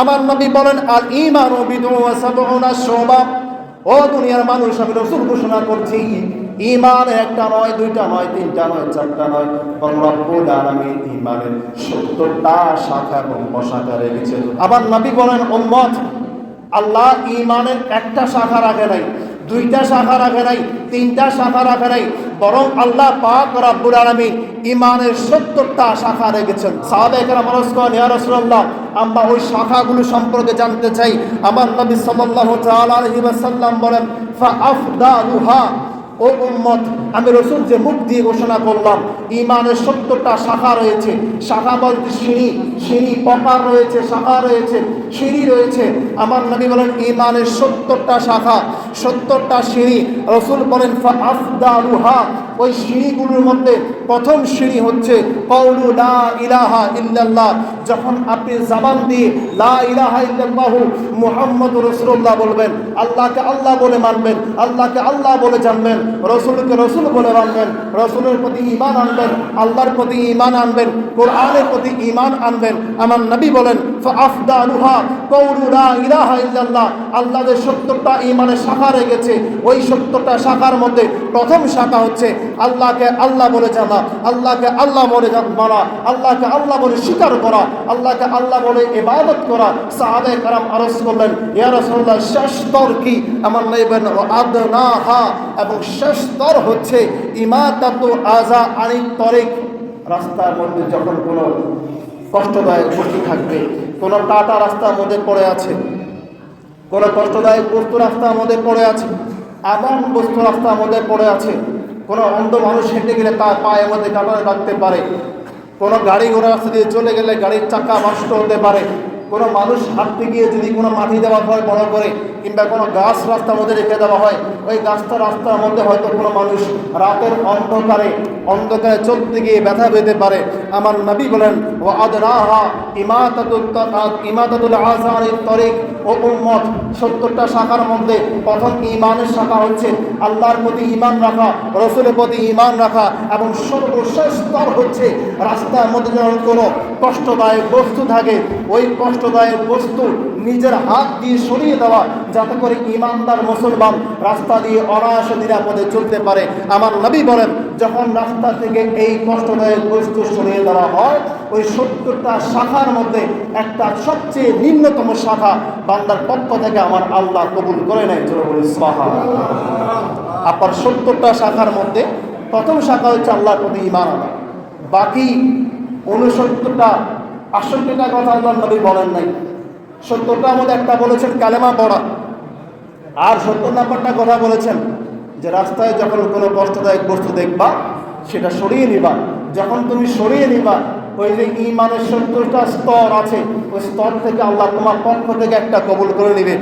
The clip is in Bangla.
আমার নবী বলেন আর ইমান ও বিদু সাবউনা শুবা ও দুনিয়ার মানুষ, আমি রসুল ঘোষণা করছি ইমান একটা নয়, দুইটা নয়, তিনটা নয়, চারটা নয়। রব্বুল আলামিন ইমানের সত্তরটা শাখা এবং প্রশাখা রেখেছে আবার নবী বলেন, উম্মত, আল্লাহ ইমানের একটা শাখা রাখে নাই। দুইটা শাখা রাখে নাই, তিনটা শাখা রাখে নাই, বরং আল্লাহ পাক রাব্বুল আলামিন ইমানের সত্তরটা শাখা রেখেছেন। সাহাবা একরাম আনসকন ইয়া রাসূলুল্লাহ, আমরা ওই শাখাগুলো সম্পর্কে জানতে চাই। আমার নবী আলাইহি ওয়াসাল্লাম বলেন, ফা আফদালুহা, ও উম্মত, আমি রসুল যে মুখ দিয়ে ঘোষণা করলাম ইমানের সত্তরটা শাখা রয়েছে। শাখা বলতে সিঁড়ি সিঁড়ি পকার রয়েছে, শাখা রয়েছে, সিঁড়ি রয়েছে। আমার নবী বলেন ইমানের সত্তরটা শাখা। সত্তরটা সিঁড়ি রসুল বলেন আফদালুহা ওই সিঁড়িগুলোর মধ্যে প্রথম সিঁড়ি হচ্ছে কৌলু লা ইলাহা ইল্লাল্লাহ। যখন আপনি জাবান দিয়ে লা ইলাহা ইল্লাল্লাহু মুহাম্মদ রসুল্লাহ বলবেন, আল্লাহকে আল্লাহ বলে মানবেন, আল্লাহকে আল্লাহ বলে জানবেন, রসুলকে রসুল বলে মানবেন, রসুলের প্রতি ইমান আনবেন, আল্লাহর প্রতি ইমান আনবেন, কোরআনের প্রতি ইমান আনবেন। আমার নবী বলেন আফদালুহা কৌলু লা ইলাহা ইল্লাল্লাহ আল্লাহ যে সত্তরটা ইমানের শাখা রেখেছে, ওই সত্তরটা শাখার মধ্যে প্রথম শাখা হচ্ছে আল্লাহকে আল্লাহ বলে জানা, আল্লাহকে আল্লাহ বলে মানা, আল্লাহকে আল্লাহ বলে স্বীকার করা, আল্লাহকে আল্লাহ বলে ইবাদত করা। সাহাবে কারাম আরজ করলেন, ইয়া রাসূলুল্লাহ, শেষ কি? আমার নেবেন আদনাহা। এবং শেষ হচ্ছে আজা আনি তরিক। রাস্তার মধ্যে যখন কোনো কষ্টদায়ক থাকবে, কোনো টাটা রাস্তার মধ্যে পড়ে আছে কোনো কষ্টদায়ক বস্তু রাস্তা আমাদের পড়ে আছে এমন বস্তু রাস্তা আমাদের পড়ে আছে। কোনো অন্ধ মানুষ হেঁটে গেলে তার পায়ে আমাদের কাটানো রাখতে পারে। কোনো গাড়ি ঘোড়া রাস্তা দিয়ে চলে গেলে গাড়ির চাকা নষ্ট হতে পারে। কোনো মানুষ হাঁটতে গিয়ে যদি কোনো মাটি দেওয়া হয় বড় করে কিংবা কোনো গাছ রাস্তার মধ্যে রেখে দেওয়া হয়, ওই গাছটা রাস্তার মধ্যে হয়তো কোনো মানুষ রাতের অন্ধকারে অন্ধকারে চলতে গিয়ে ব্যথা পেতে পারে। আমার নবী বলেন ও আদরাহা ইমাতাতুল ইমাতাতুল আজানের তরিক ও উম্মত। সত্তরটা শাখার মধ্যে প্রথম ইমানের শাখা হচ্ছে আল্লাহর প্রতি ইমান রাখা, রসুলের প্রতি ইমান রাখা এবং সর্বশেষ স্তর হচ্ছে রাস্তার মধ্যে যখন কোনো কষ্টদায়ক বস্তু থাকে। ওই কষ্টদায়ক বস্তু নিজের হাত দিয়ে সরিয়ে দেওয়া, যাতে করে ইমানদার মুসলমান রাস্তা দিয়ে অনায়াসে নিরাপদে চলতে পারে। আমার নবী বলেন, যখন রাস্তা থেকে এই কষ্টদায়ক বস্তু সরিয়ে দেওয়া হয়, ওই সত্তরটা শাখার মধ্যে একটা সবচেয়ে নিম্নতম শাখা বান্দার পক্ষ থেকে আমার আল্লাহ কবুল করে নেয়। সাহা আপনার সত্তরটা শাখার মধ্যে প্রথম শাখা হচ্ছে আল্লাহর প্রতি ইমান বাকি উনসত্তরটা আটষট্টিটা কথা আল্লাহ নবী বলেন নাই। সত্তরটার মধ্যে একটা বলেছেন, কালেমা পড়া। আর সত্তর নাম্বারটা কথা বলেছেন যে রাস্তায় যখন কোনো কষ্টদায়ক বস্তু দেখবা, সেটা সরিয়ে নিবা। যখন তুমি সরিয়ে নিবা, ওই যে ইমানের সত্তরটা স্তর আছে, ওই স্তর থেকে আল্লাহ তোমার পক্ষ থেকে একটা কবল করে নিবে।